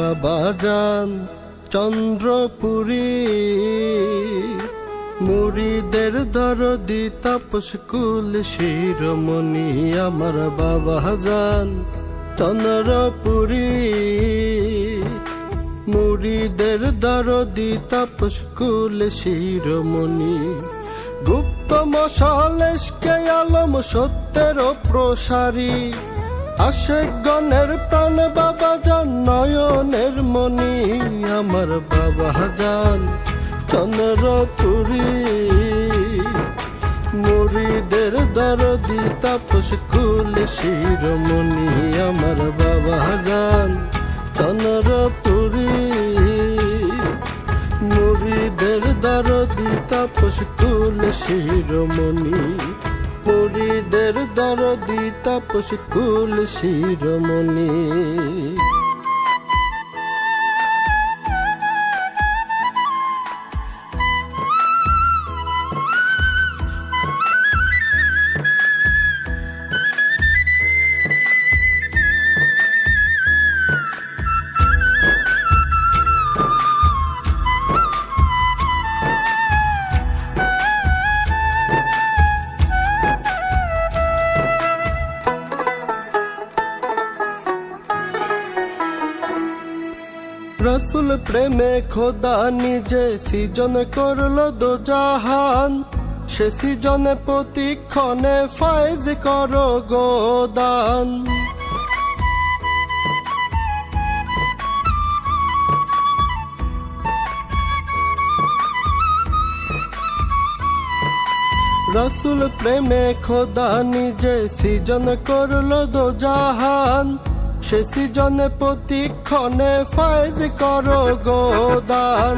বাবা যান চন্দ্রপুরী। মুড়িদের দরদি তাপস কুল শিরোমণি আমার বাবা যান চন্দ্রপুরী। মুড়িদের দরদি তাপস কুল শিরোমণি। গুপ্ত মশালেশকে আলম সত্যের প্রসারী। আশেক গণের আমার বাবা যান চন্দ্রপুরী। মুড়িদের দরদি তাপস কুল শিরোমণি আমার বাবা যান চন্দ্রপুরী। মুড়িদের দরদি তাপস কুল শিরোমণি, মুড়িদের দরদি তাপস কুল শিরোমণি। রসুল প্রেমে খোদা নিজে সৃজন করল দো জাহান সে সৃজনে প্রতিক্ষণে ফাইজ করো গোদান। রসুল প্রেমে খোদা নিজে সৃজন করল দো জাহান সে সৃজনে প্রতিক্ষণে ফায়জ করো গোদান।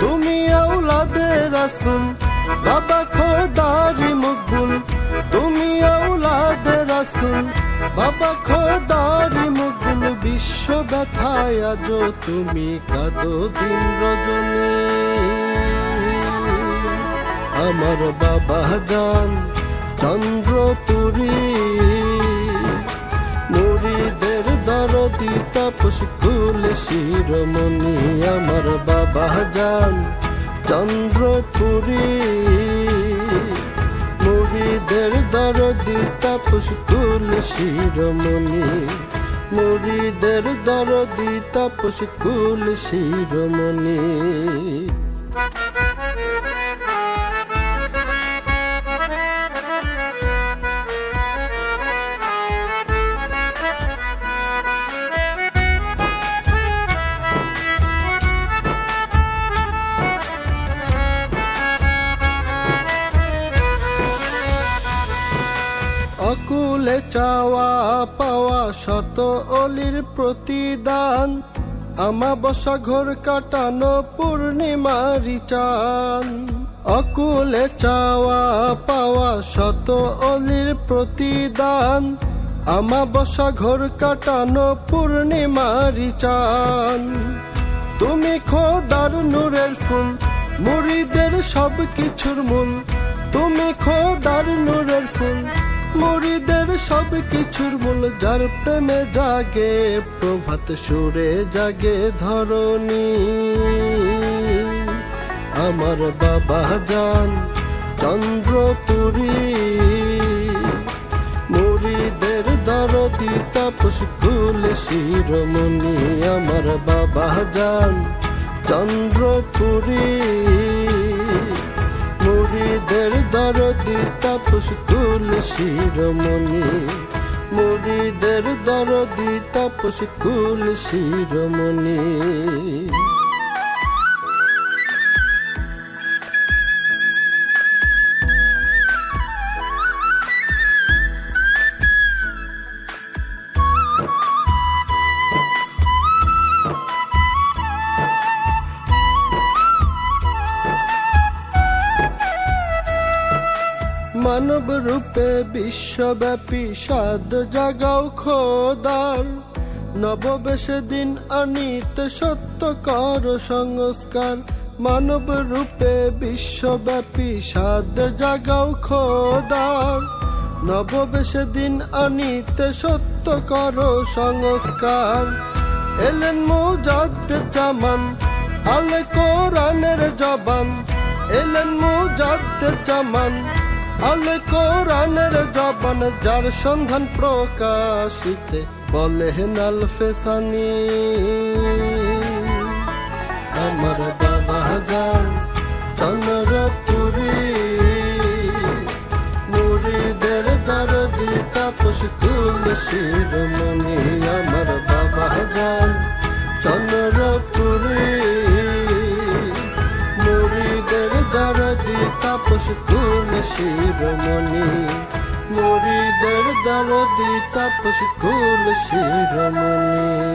তুমি আউলাদে রসুল, বাবা খোদারি মুকবুল তুমি আউলাদে রসুল, বাবা খোদারি মুকবুল বিশ্ব ব্যথায় আজ তুমি কাদো দিন রজনী। আমার বাবা যান চন্দ্রপুরী তাপস শিরমণি আমার বাবা যান চন্দ্রপুরী, মুড়িদের দরদি তাপস কুল শিরোমণি। মুড়িদের দরদি তাপস কুল শিরোমণি। চাওয়া পাওয়া শত অলির প্রতিদান আমাবসা ঘোর কাটানো পূর্ণিমারি চান অকুলে চাওয়া পাওয়া শত অলির প্রতিদান আমাবসা ঘোর কাটানো পূর্ণিমারি চান তুমি খোদার নূরের ফুল, মুড়িদের সব কিছুর মূল। তুমি খোদার নূরের ফুল মুড়িদের সব কিছুর মূল যার প্রেমে জাগে, প্রভাত সুরে জাগে ধরণী। আমার বাবা যান চন্দ্রপুরী। মুড়িদের দরদি তাপস কুল শিরোমণি। আমার বাবা যান চন্দ্রপুরী। মুড়িদের দরদি তাপস তুলসী শিরোমণি মুড়িদের দরদি তাপস তুলসী শিরোমণি মানব রূপে বিশ্বব্যাপী সাদ জাগাও খোদার। নববেশ দিন আনিত সত্য কর সংস্কার। মানব রূপে বিশ্বব্যাপী সাদ জাগাও খোদার। নববেশ দিন আনিতে সত্য কর সংস্কার। এলেন মুজাদ্দ জামান, আল কোরআনের জবান। এলেন মুজাদ্দ জামান আল কোরআনের জবান যার সন্ধান প্রকাশিতে বলে নাল ফেসানি আমার বাবা যান চন্দ্রপুরী। মুড়িদের দরদি তাপস কুল শিরোমণি আমার বাবা যান চন্দ্রপুরী। শিরোমণি মুড়িদের দরদি তাপস কুল শিরোমণি